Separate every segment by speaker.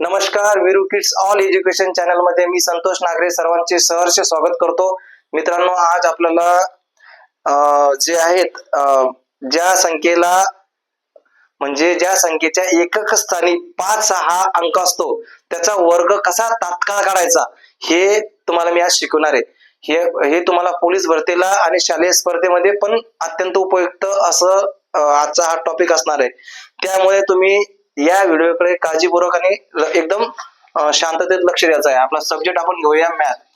Speaker 1: नमस्कार Viru kids all education चॅनलमध्ये मी संतोष नागरे सर्वांचे सहर्ष स्वागत करतो. मित्रांनो आज आपल्याला जे आहेत ज्या संख्येला म्हणजे ज्या संख्येच्या एकक स्थानी पाच हा अंक असतो त्याचा वर्ग कसा तात्काळ काढायचा हे तुम्हाला मी आज शिकवणार आहे. हे हे तुम्हाला पोलीस भरतीला आणि शालेय स्पर्धेमध्ये पण अत्यंत उपयुक्त असं आजचा हा टॉपिक असणार आहे. त्यामुळे तुम्ही या व्हिडिओकडे काळजीपूर्वक आणि एकदम शांततेत लक्ष द्यायचं आहे. आपला सब्जेक्ट आपण घेऊया मॅथ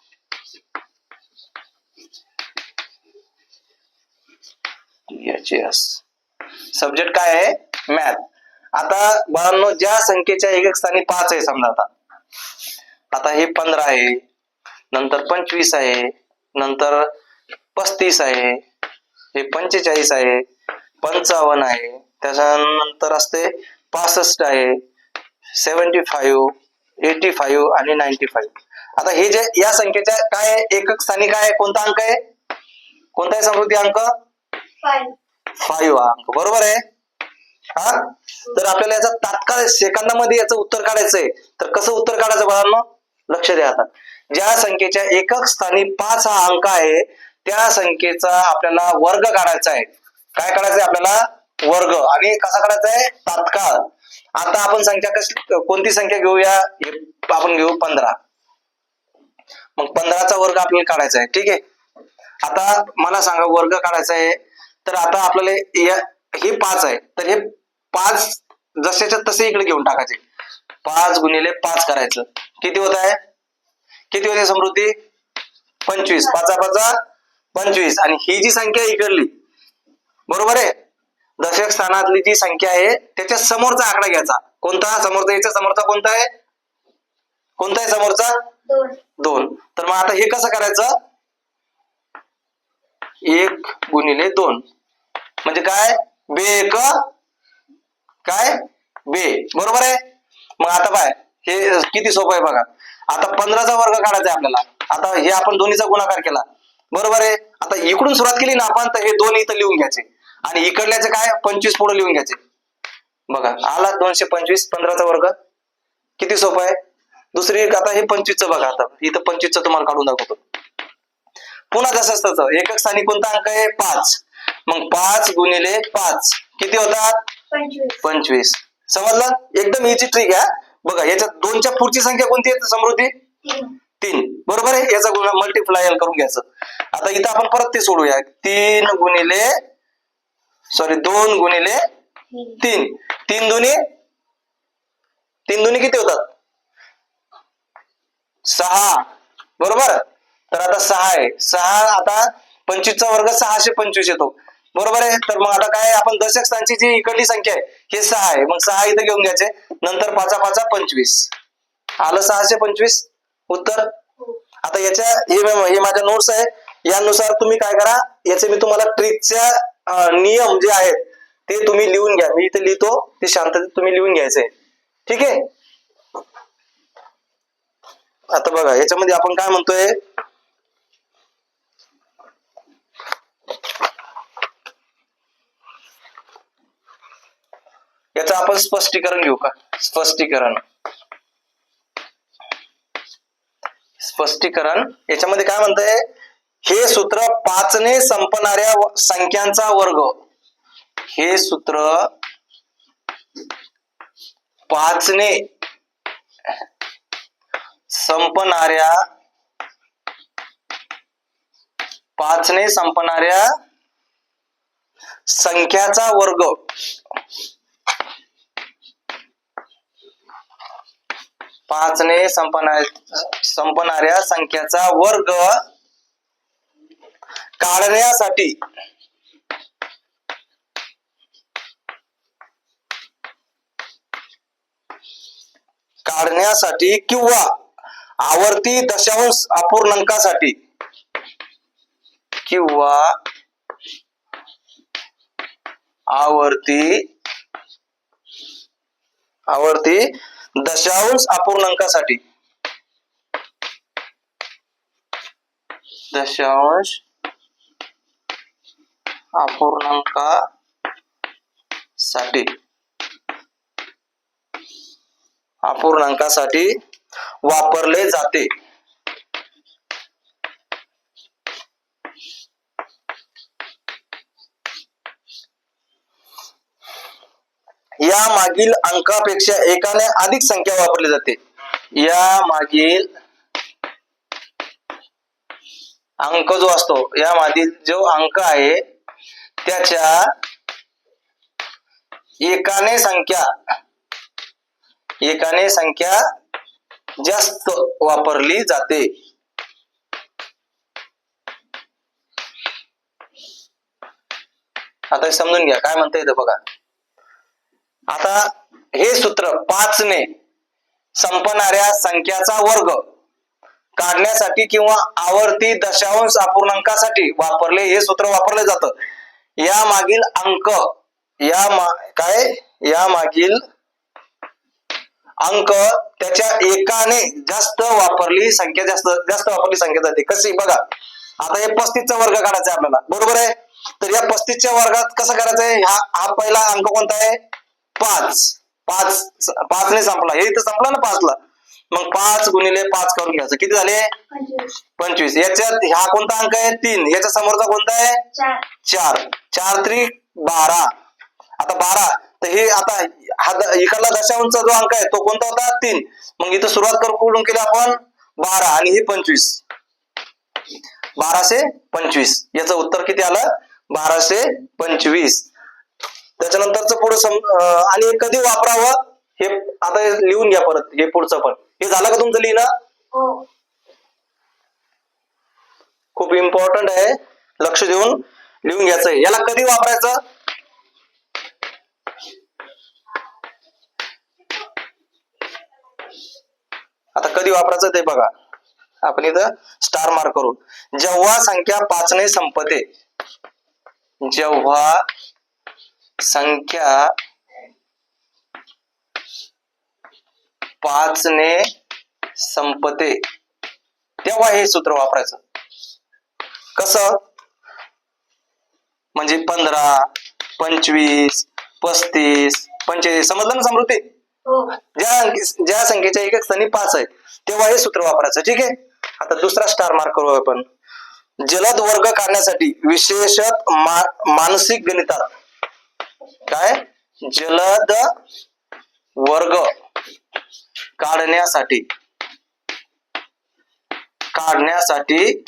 Speaker 1: सब्जेक्ट काय आहे? मॅथ आता बाळांनो ज्या संख्येच्या एक स्थानी पाच आहे समजा आता. आता हे पंधरा आहे नंतर पंचवीस आहे नंतर पस्तीस आहे हे पंचेचाळीस आहे पंचावन्न आहे. त्याच्यानंतर असते पासष्ट आहे सेवन्टी फाईव्ह एटी फाईव्ह आणि नाईन्टी फाईव्ह. आता हे जे या संख्येच्या काय? एकक स्थानी काय? कोणता अंक आहे? कोणता आहे समृद्धी अंक? फाईव्ह. हा अंक. बरोबर आहे? हा? तर आपल्याला याचा तात्काळ सेकंदामध्ये याचं उत्तर काढायचं आहे. तर कसं उत्तर काढायचं बाळांनो? लक्ष द्या आता. ज्या संख्येच्या एकक स्थानी पाच हा अंक आहे त्या संख्येचा आपल्याला वर्ग काढायचा आहे. काय काढायचं आहे आपल्याला? वर्ग. आणि कसा काढायचा आहे? तात्काळ. आता आपण संख्या कशी कोणती संख्या घेऊया? हे आपण घेऊ पंधरा. मग पंधराचा वर्ग आपल्याला काढायचा आहे. ठीक आहे? आता मला सांगा वर्ग काढायचा आहे. तर आता आपल्याला हे पाच आहे. तर हे पाच जसेच्या तसे इकडे घेऊन टाकायचे. पाच गुणिले पाच करायचं. किती होत आहे? किती होते समृद्धी? पंचवीस. पाचा पाचा पंचवीस. आणि ही जी संख्या इकडली. बरोबर आहे? दशक स्थानातली जी संख्या आहे त्याच्या समोरचा आकडा घ्यायचा. कोणता? समोरचा याच्या समोरचा कोणता आहे? कोणता आहे समोरचा? दोन. तर मग आता हे कसं करायचं? एक गुणिले दोन. म्हणजे काय? बे एक. काय? बे. बरोबर आहे? मग आता काय हे किती सोपं आहे बघा. आता पंधराचा वर्ग काढायचा आहे आपल्याला. आता हे आपण दोन्हीचा गुणाकार केला. बरोबर आहे? आता इकडून सुरुवात केली ना आपण तर हे दोन इथं लिहून घ्यायचे. आणि इकडल्याचे काय? पंचवीस पुढे लिहून घ्यायचे. बघा आला दोनशे पंचवीस पंधराचा वर्ग. किती सोपं आहे? दुसरी एक आता हे पंचवीसचं बघा आता. इथं पंचवीसचं तुम्हाला काढून दाखवतो. पुन्हा तसंच तसं एकक स्थानी कोणता अंक आहे? पाच. मग पाच गुणिले पाच. किती होतात? पंचवीस. समजलं? एकदम हिची ट्रिक आहे बघा याच्यात दोनच्या पुढची संख्या कोणती आहे? समृद्धी? तीन. बरोबर आहे? याचा गुण मल्टिप्लाय करून घ्यायचं. आता इथं आपण परत ते सोडूया. तीन गुणिले सॉरी दोन गुणिले तीन. तीन दुनी तीन दुनी किती होतात? सहा. बरोबर? तर आता सहा आहे. सहा आता पंचवीसचा वर्ग सहाशे पंचवीस येतो. बरोबर आहे? तर मग आता काय आपण दशक स्थानची जी इकडली संख्या आहे हे सहा आहे. मग सहा इथं घेऊन घ्यायचे. नंतर पाचा पाचा पंचवीस. आलं सहाशे पंचवीस? उत्तर? आता याच्या हे हे माझ्या नोट्स आहे. यानुसार तुम्ही काय करा? याचे मी तुम्हाला ट्रिकच्या नियम जे आहेत ते तुम्ही लिहून घ्या. मी इथे लिहितो ते शांततेत तुम्ही लिहून घ्यायचे. ठीक आहे? आता बघा याच्यामध्ये आपण काय म्हणतोय? याचं आपण स्पष्टीकरण घेऊ का? स्पष्टीकरण. स्पष्टीकरण. याच्यामध्ये काय म्हणतंय? हे सूत्र पाचने संपणाऱ्या संख्यांचा वर्ग. हे सूत्र पाचने संपणाऱ्या पाचने संपणाऱ्या संख्याचा वर्ग. पाचने संपणा संपणाऱ्या संख्याचा वर्ग. काढण्यासाठी काढण्यासाठी किंवा आवर्ती दशांश अपूर्णांकासाठी. किंवा आवर्ती आवर्ती दशांश अपूर्णांकासाठी. दशांश अपूर्णांकासाठी अपूर्णांकासाठी वापरले जाते. या मागील अंकापेक्षा एकाने अधिक संख्या वापरली जाते. या मागील अंक जो असतो या मागील जो अंक आहे त्याच्या एकाने संख्या एकाने संख्या जास्त वापरली जाते. आता समजून घ्या काय म्हणता येतं बघा. आता हे सूत्र पाचने संपणाऱ्या संख्याचा वर्ग काढण्यासाठी किंवा आवर्ती दशांश अपूर्णांकासाठी वापरले हे सूत्र वापरले जातं. या मागील अंक या मा काय? या मागील अंक त्याच्या एकाने जास्त वापरली संख्या जास्त जास्त वापरली संख्या जाते. कशी बघा आता हे पस्तीसचा वर्ग काढायचा आहे आपल्याला. बरोबर आहे? तर या पस्तीसच्या वर्गात कसं करायचंय हा हा पहिला अंक कोणता आहे? पाच. पाच पाचने संपला. हे इथं संपला ना पाचला? मग पाच गुणिले पाच करून घ्यायचं. किती झाले?
Speaker 2: पंचवीस.
Speaker 1: याच्यात हा कोणता अंक आहे? तीन. याच्या समोरचा कोणता आहे?
Speaker 2: चार.
Speaker 1: चार. त्रिक बारा. आता बारा. तर हे आता हा इकडला दशांशचा जो अंक आहे तो कोणता होता? तीन. मग इथं सुरुवात करून कुठून केली आपण? बारा. आणि हे पंचवीस. बाराशे पंचवीस. याचं उत्तर किती आलं? बाराशे पंचवीस. त्याच्यानंतरच पुढे आणि कधी वापरावं? हे आता लिहून घ्या परत. हे पुढचं पण. हे झालं का तुमचं लिहिणं?
Speaker 2: हो.
Speaker 1: खूप इम्पॉर्टंट आहे. लक्ष देऊन लिहून घ्यायचं याला कधी वापरायचं? आता कधी वापरायचं ते बघा. आपण इथं स्टार मार्क करू. जेव्हा संख्या पाचने संपते जेव्हा संख्या पाचने संपते. तेव्हा हे सूत्र वापरायचं. कसं? म्हणजे पंधरा पंचवीस पस्तीस पंचेचाळीस समजलं ना समृद्धी?
Speaker 2: हो.
Speaker 1: ज्या ज्या संख्येच्या एक एक स्थानी पाच आहे तेव्हा हे सूत्र वापरायचं. ठीक आहे? आता दुसरा स्टार मार्क करू आपण. जलद वर्ग काढण्यासाठी विशेषत मानसिक गणितात. काय? जलद वर्ग. काढण्यासाठी. काढण्यासाठी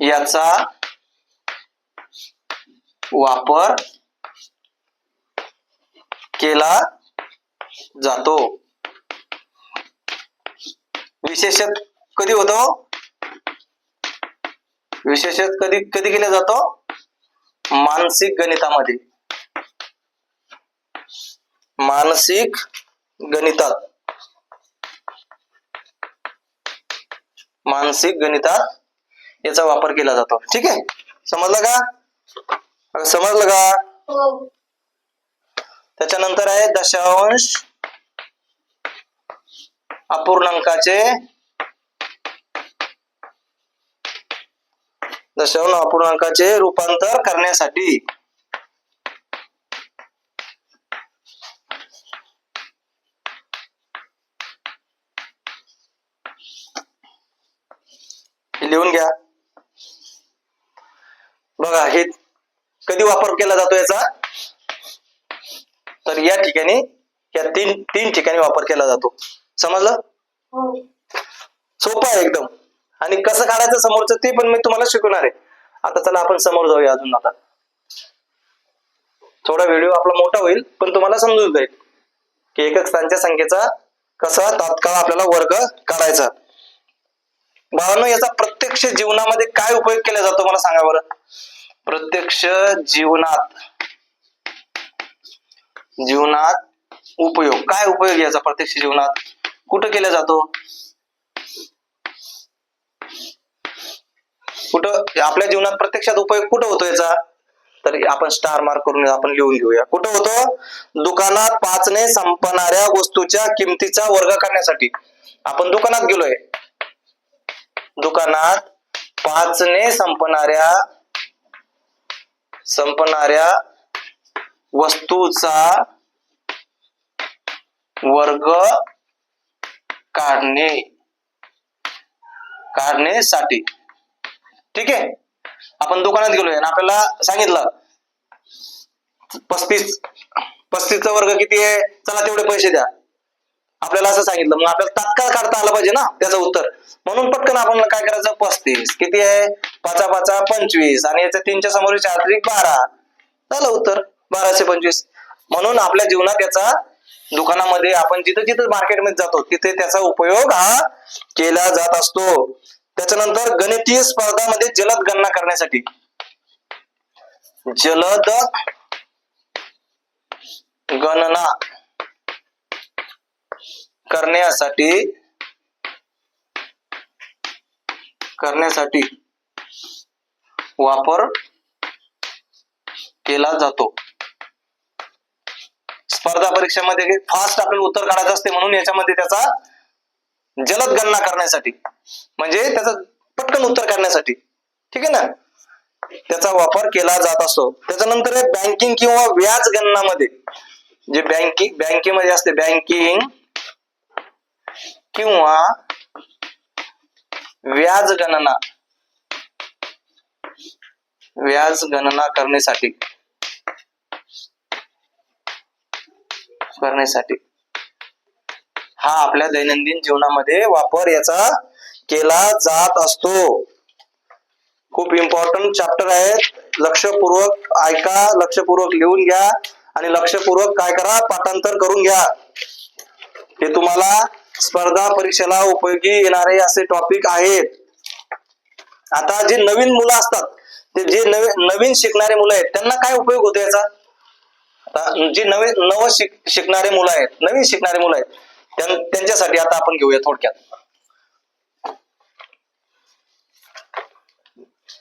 Speaker 1: याचा वापर केला जातो. विशेषत कधी होतो? विशेषत कधी कधी केला जातो? मानसिक गणितामध्ये. मानसिक गणितात. मानसिक गणितात याचा वापर केला जातो. ठीक आहे? समजलं का? समजलं का?
Speaker 2: हो.
Speaker 1: त्याच्यानंतर आहे दशांश अपूर्णांकाचे दशांश अपूर्णांकाचे रूपांतर करण्यासाठी. लिहून घ्या. बघा हे कधी वापर केला जातो याचा? तर या ठिकाणी या तीन तीन ठिकाणी वापर केला जातो. समजलं?
Speaker 2: हो.
Speaker 1: सोपं आहे एकदम. आणि कसं काढायचं समोरचं ते पण मी तुम्हाला शिकवणार आहे. आता चला आपण समोर जाऊया अजून आता. थोडा व्हिडिओ आपला मोठा होईल पण तुम्हाला समजून जाईल की एकक स्थानच्या संख्येचा कसा तात्काळ आपल्याला वर्ग काढायचा. बाळांनो याचा प्रत्यक्ष जीवनामध्ये काय उपयोग केला जातो मला सांगा बरं? प्रत्यक्ष जीवनात जीवनात उपयोग. काय उपयोग याचा प्रत्यक्ष जीवनात? कुठं केला जातो? कुठं आपल्या जीवनात प्रत्यक्षात उपयोग कुठं होतो याचा? तर आपण स्टार मार्क करून आपण लिहून घेऊया. कुठं होतो? दुकानात पाचने संपणाऱ्या वस्तूच्या किमतीचा वर्ग करण्यासाठी. आपण दुकानात गेलोय. दुकानात पाचने संपणाऱ्या संपणाऱ्या वस्तूचा वर्ग काढणे काढण्यासाठी. ठीक आहे? आपण दुकानात गेलोय आणि आपल्याला सांगितलं पस्तीस पस्तीसचा वर्ग किती आहे? चला तेवढे पैसे द्या. आपल्याला असं सांगितलं. मग आपल्याला तात्काळ काढता आलं पाहिजे ना? त्याचं उत्तर. म्हणून पटकन आपण काय करायचं? पस्तीस. किती आहे? पाचा पाचा पंचवीस. आणि याच्या तीनच्या समोर चार बारा. झालं उत्तर. बाराशे पंचवीस. म्हणून आपल्या जीवनात याचा दुकानामध्ये आपण जिथं जिथं मार्केटमध्ये जातो तिथे त्याचा उपयोग हा केला जात असतो. त्याच्यानंतर गणितीय स्पर्धामध्ये जलद गणना करण्यासाठी. जलद गणना. करण्यासाठी करण्यासाठी वापर केला जातो. स्पर्धा परीक्षेमध्ये फास्ट आपल्याला उत्तर काढायचं असते म्हणून याच्यामध्ये त्याचा जलद गणना करण्यासाठी म्हणजे त्याचं पटकन उत्तर काढण्यासाठी. ठीक आहे ना? त्याचा वापर केला जात असतो. त्याच्यानंतर बँकिंग किंवा व्याज गणनामध्ये जे बँकिंग बँकेमध्ये असते बँकिंग किंवा व्याज गणना. व्याज गणना करण्यासाठी. करण्यासाठी. हा आपल्या दैनंदिन जीवनामध्ये वापर याचा केला जात असतो. खूप इम्पॉर्टंट चॅप्टर आहे लक्षपूर्वक ऐका लक्षपूर्वक लिहून घ्या आणि लक्षपूर्वक काय करा? पाठांतर करून घ्या. हे तुम्हाला स्पर्धा परीक्षेला उपयोगी येणारे असे टॉपिक आहेत. आता जे नवीन मुलं असतात ते जे नवीन नवीन शिकणारे मुलं आहेत त्यांना काय उपयोग होतो याचा? जे नवीन नव शिक शिकणारे मुलं आहेत नवीन शिकणारे मुलं आहेत त्यांच्यासाठी आता आपण घेऊया थोडक्यात.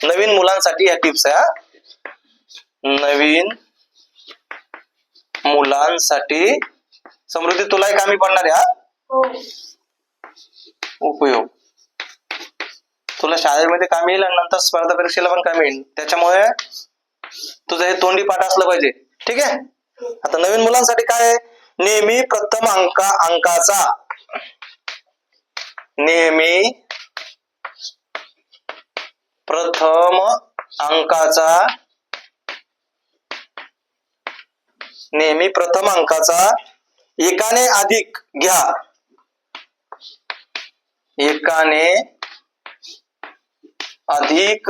Speaker 1: नवीन मुलांसाठी या टिप्स आहे हा. नवीन मुलांसाठी समृद्धी तुलाही कामी पडणार आहे हा. उपयोग. तुला शाळेमध्ये काम येईल आणि नंतर स्पर्धा परीक्षेला पण काम येईल. त्याच्यामुळे तुझं हे तोंडी पाठ असलं पाहिजे. ठीक आहे? आता नवीन मुलांसाठी काय नेहमी प्रथम अंका अंकाचा. नेहमी प्रथम अंकाचा. नेहमी प्रथम अंकाचा. एकाने अधिक घ्या. एकाने अधिक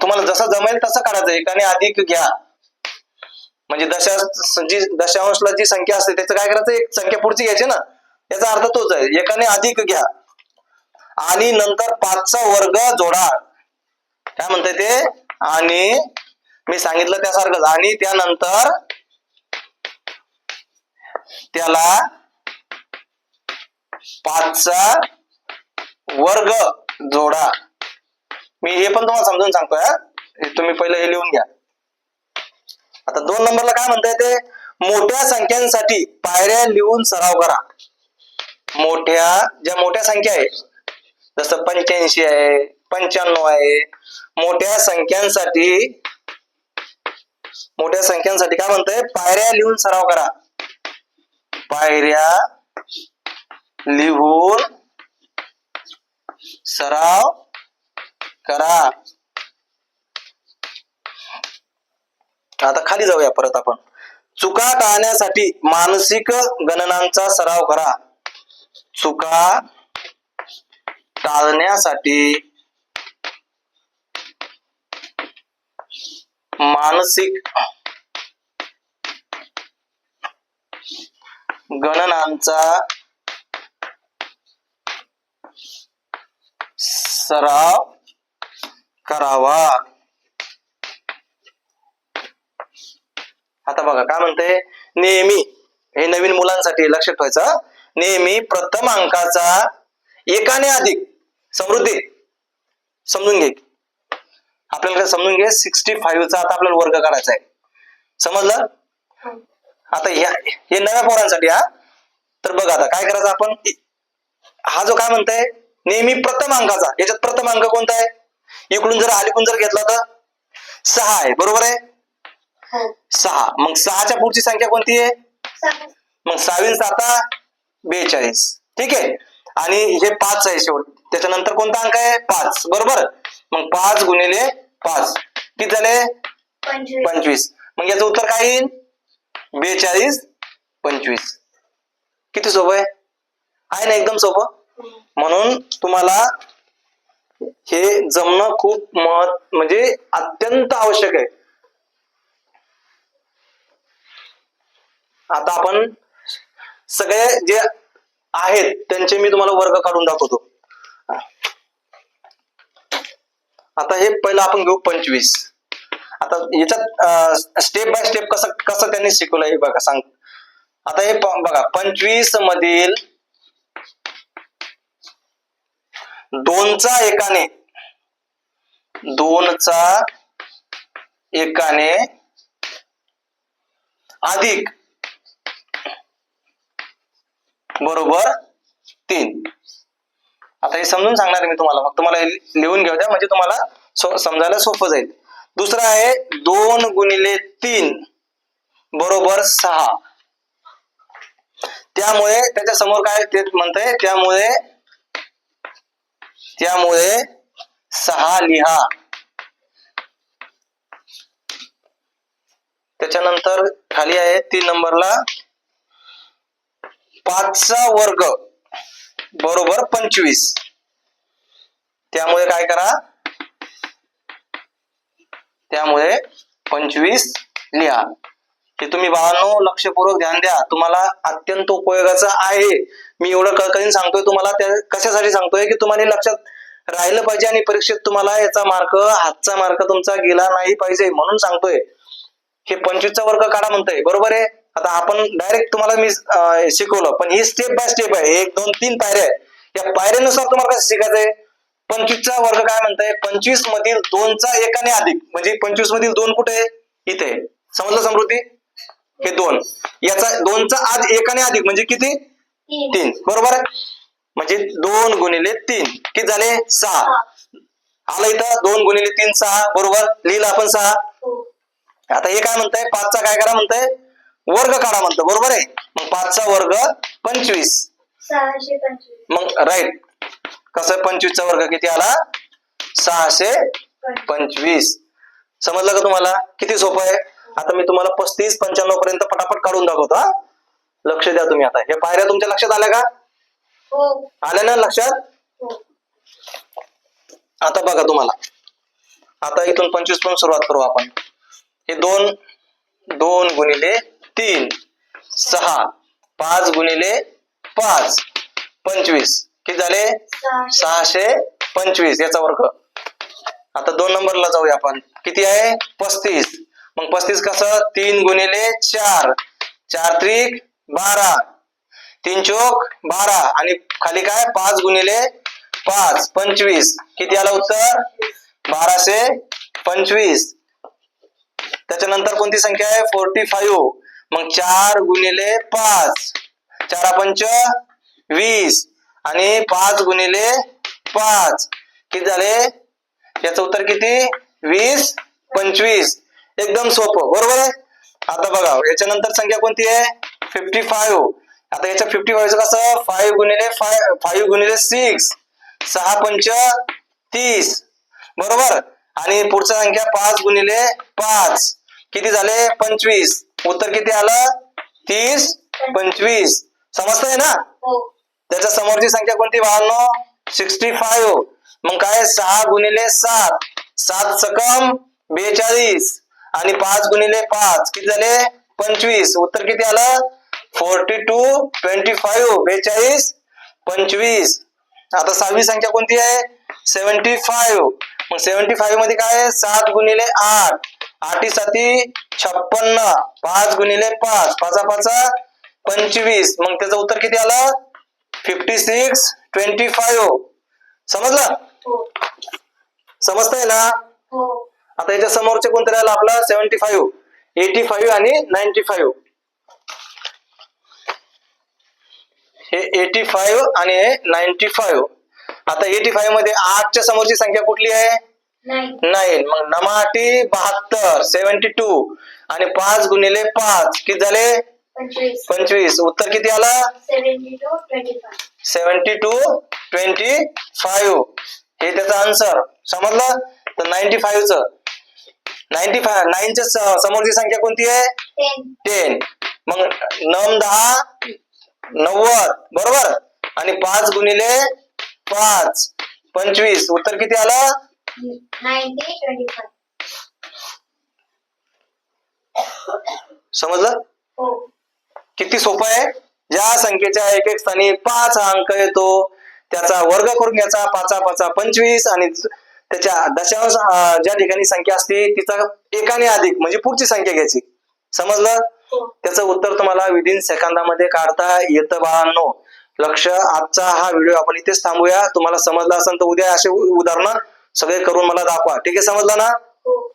Speaker 1: तुम्हाला जसं जमेल तसं काढायचं एकाने अधिक घ्या. म्हणजे दशा जी दशांशला जी संख्या असते त्याचं काय करायचं? एक संख्या पुढची घ्यायची ना. याचा अर्थ तोच आहे. एकाने अधिक घ्या. आणि नंतर पाचचा वर्ग जोडा. काय म्हणते ते? आणि मी सांगितलं त्यासारखंच. आणि त्यानंतर त्याला पाचचा वर्ग जोडा. मी हे पण तुम्हाला समजून सांगतोय हे. तुम्ही पहिले हे लिहून घ्या. आता दोन नंबरला काय म्हणताय ते? मोठ्या संख्यांसाठी पायऱ्या लिहून सराव करा. मोठ्या ज्या मोठ्या संख्या आहेत जसं पंच्याऐंशी आहे पंच्याण्णव आहे मोठ्या संख्यांसाठी मोठ्या संख्यांसाठी काय म्हणतंय? पायऱ्या लिहून सराव करा. पायऱ्या लिहून सराव करा. आता खाली जाऊया परत आपण. चुका टाळण्यासाठी मानसिक गणनांचा सराव करा. चुका टाळण्यासाठी मानसिक गणनांचा सराव करावा. आता बघा काय म्हणते? नेहमी हे नवीन मुलांसाठी लक्षात ठेवायचं. नेहमी प्रथम अंकाचा एकाने अधिक समृद्धी समजून घे. आपल्याला समजून घे? सिक्स्टी फाईव्हचा आता आपल्याला वर्ग करायचा आहे. समजलं? आता ह्या हे नव्या पोरांसाठी हा. तर बघा आता काय करायचं आपण? हा जो काय म्हणताय? नेहमी प्रथम अंकाचा याच्यात प्रथम अंक कोणता आहे? इकडून जर अलीकडून जर घेतला तर? सहा आहे. बरोबर आहे?
Speaker 2: हो.
Speaker 1: सहा. मग सहाच्या पुढची संख्या कोणती आहे? मग सहावीन साता बेचाळीस. ठीक आहे? आणि हे पाच आहे शेवट. त्याच्यानंतर कोणता अंक आहे? पाच. बरोबर? मग पाच गुणिले पाच. किती झाले?
Speaker 2: पंचवीस.
Speaker 1: मग याचं उत्तर काय येईल? बेचाळीस पंचवीस. किती सोपं आहे? आहे ना एकदम सोपं? म्हणून तुम्हाला हे जमणं खूप महत् म्हणजे अत्यंत आवश्यक आहे. आता आपण सगळे जे आहेत त्यांचे मी तुम्हाला वर्ग काढून दाखवतो. आता हे पहिलं आपण घेऊ पंचवीस. आता याच्यात स्टेप बाय स्टेप कसं कसं त्यांनी शिकवलं हे बघा सांग. आता हे बघा पंचवीस मधील दोनचा एकाने. दोनचा एकाने अधिक. बरोबर तीन. आता हे समजून सांगणार मी तुम्हाला. फक्त मला लिहून घेऊ द्या. म्हणजे तुम्हाला समजायला सोपं जाईल. दुसरं आहे दोन गुणिले तीन बरोबर सहा. त्यामुळे त्याच्यासमोर काय ते म्हणतंय? त्यामुळे त्यामुळे सहा लिहा. त्याच्यानंतर खाली आहे तीन नंबरला. पाचचा वर्ग बरोबर पंचवीस. त्यामुळे काय करा? त्यामुळे पंचवीस लिहा. की तुम्ही बाळांनो लक्षपूर्वक ध्यान द्या. तुम्हाला अत्यंत उपयोगाचं आहे. मी एवढं कळकळीन सांगतोय तुम्हाला त्या कशासाठी सांगतोय की तुम्हाला लक्षात राहिलं पाहिजे आणि परीक्षेत तुम्हाला याचा मार्क हातचा मार्क तुमचा गेला नाही पाहिजे म्हणून सांगतोय. हे पंचवीसचा वर्ग काढा म्हणतोय. बरोबर आहे? आता आपण डायरेक्ट तुम्हाला मी शिकवलं. पण ही स्टेप बाय स्टेप आहे. एक दोन तीन पायऱ्या आहे या पायऱ्यानुसार तुम्हाला कसं शिकायचंय? पंचवीसचा वर्ग काय म्हणताय? पंचवीस मधील दोनचा एकाने अधिक. म्हणजे पंचवीस मधील दोन कुठे? आहे? इथे. समजलं समृद्धी? हे दोन. याचा दोनचा आज एकाने अधिक म्हणजे किती?
Speaker 2: तीन.
Speaker 1: बरोबर? आहे म्हणजे दोन गुणिले तीन. किती झाले? सहा. आलं इथं. दोन गुणिले तीन सहा. बरोबर? लिहिलं आपण सहा.
Speaker 2: हो.
Speaker 1: आता हे काय म्हणताय? पाचचा काय करा म्हणताय? वर्ग काढा म्हणतो बरोबर आहे? मग पाचचा वर्ग पंचवीस. मग राईट कसं? पंचवीसचा वर्ग किती आला? सहाशे पंचवीस. समजलं का तुम्हाला? किती सोपं आहे? आता मी तुम्हाला पस्तीस पंच्याण्णव पर्यंत पटापट काढून दाखवतो हा. लक्ष द्या तुम्ही आता. हे पायऱ्या तुमच्या लक्षात आल्या का?
Speaker 2: हो.
Speaker 1: आल्या ना लक्षात?
Speaker 2: हो.
Speaker 1: आता बघा तुम्हाला. आता इथून पंचवीसपासून सुरुवात करू आपण. हे दोन दोन गुणिले तीन सहा. पाच गुणिले पाच. पंचवीस. किती झाले?
Speaker 2: सहाशे.
Speaker 1: पंचवीस. याचा वर्ग. आता दोन नंबरला जाऊया आपण. किती आहे? पस्तीस. मग पस्तीस कसं? तीन गुणिले चार. चार त्रिक बारा. तीन चोक बारा. आणि खाली काय? पाच गुणिले पाच. पंचवीस. किती आलं उत्तर? बाराशे पंचवीस. त्याच्यानंतर कोणती संख्या आहे? Forty five. मग चार गुणिले पाच. चारा पंच वीस. आणि पाच गुणिले पाच. किती झाले? याचं उत्तर किती? वीस पंचवीस. एकदम सोपं. बरोबर आहे? आता बघा याच्यानंतर संख्या कोणती आहे? फिफ्टी फाईव्ह आता याच्या फिफ्टी फाईव्ह कसं? फाईव्ह गुणिले फाय फाईव्ह गुणिले सिक्स सहा पंच तीस. बरोबर? आणि पुढचा संख्या पाच गुणिले पाच. किती झाले? पंचवीस. उत्तर किती आलं? तीस पंचवीस. समजतंय ना?
Speaker 2: हो.
Speaker 1: त्याच्या समोरची संख्या कोणती? बाळांनो सिक्स्टी फाईव्ह मग काय? सहा गुणिले सात. सात सकम बेचाळीस. आणि पाच गुणिले पाच किती झाले? पंचवीस. उत्तर किती आलं? फोर्टी टू ट्वेंटी फाईव्ह बेचाळीस पंचवीस. आता सहावी संख्या कोणती आहे? सेव्हन्टी फाईव्ह मग सेव्हन्टी फाईव्हमध्ये काय आहे? सात गुणिले आठ. आठी साती छप्पन्न. पाच गुणिले पाच. पाचा पाचा पंचवीस. मग त्याचं उत्तर किती आलं? फिफ्टी सिक्स ट्वेंटी फाईव्ह समजलं?
Speaker 2: हो.
Speaker 1: समजतंय ना?
Speaker 2: हो.
Speaker 1: आता याच्या समोरचे कोणते राहिलं आपलं? सेव्हन्टी फाईव्ह एटी फाईव्ह आणि नाईन्टी फाईव्ह हे एटी फाईव्ह आणि हे नाईन्टी फाईव्ह आता एटी फाईव्हमध्ये आठच्या समोरची संख्या कुठली आहे? नाईन मग नमाटी बहात्तर सेव्हन्टी टू आणि पाच गुणिले पाच किती झाले?
Speaker 2: पंचवीस.
Speaker 1: उत्तर किती आलं?
Speaker 2: सेव्हन्टी टू ट्वेंटी
Speaker 1: फाईव्ह हे त्याचं आन्सर समजलं? तर नाईन्टी फाईव्हच नाईन्टी फाय नाईनच्या समोरची संख्या कोणती आहे?
Speaker 2: टेन
Speaker 1: मग नम दहा नव्वद बरोबर? आणि पाच गुणिले पाच. पंचवीस. उत्तर किती आलं? समजलं?
Speaker 2: हो.
Speaker 1: किती सोपं आहे? ज्या संख्येच्या एक एक स्थानी पाच हा अंक येतो त्याचा वर्ग करून घ्यायचा पाचा पाचा पंचवीस आणि त्याच्या दशांश अं, ज्या ठिकाणी संख्या असते तिचा एकाने अधिक म्हणजे पुढची संख्या घ्यायची. समजलं?
Speaker 2: हो.
Speaker 1: त्याचं उत्तर तुम्हाला विदिन सेकंदामध्ये काढता येतं बाळांनो. लक्ष आजचा हा व्हिडिओ आपण इथेच थांबूया. तुम्हाला समजला असेल तर उद्या असे उदाहरणं सगळे करून मला दाखवा. ठीक आहे समजलं ना?
Speaker 2: हो.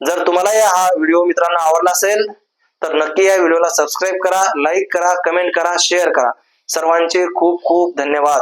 Speaker 1: जर तुम्हाला या हा व्हिडिओ मित्रांनो आवडला असेल तर नक्की या व्हिडिओला सबस्क्राईब करा लाईक करा कमेंट करा शेअर करा. सर्वांचे खूप खूप धन्यवाद.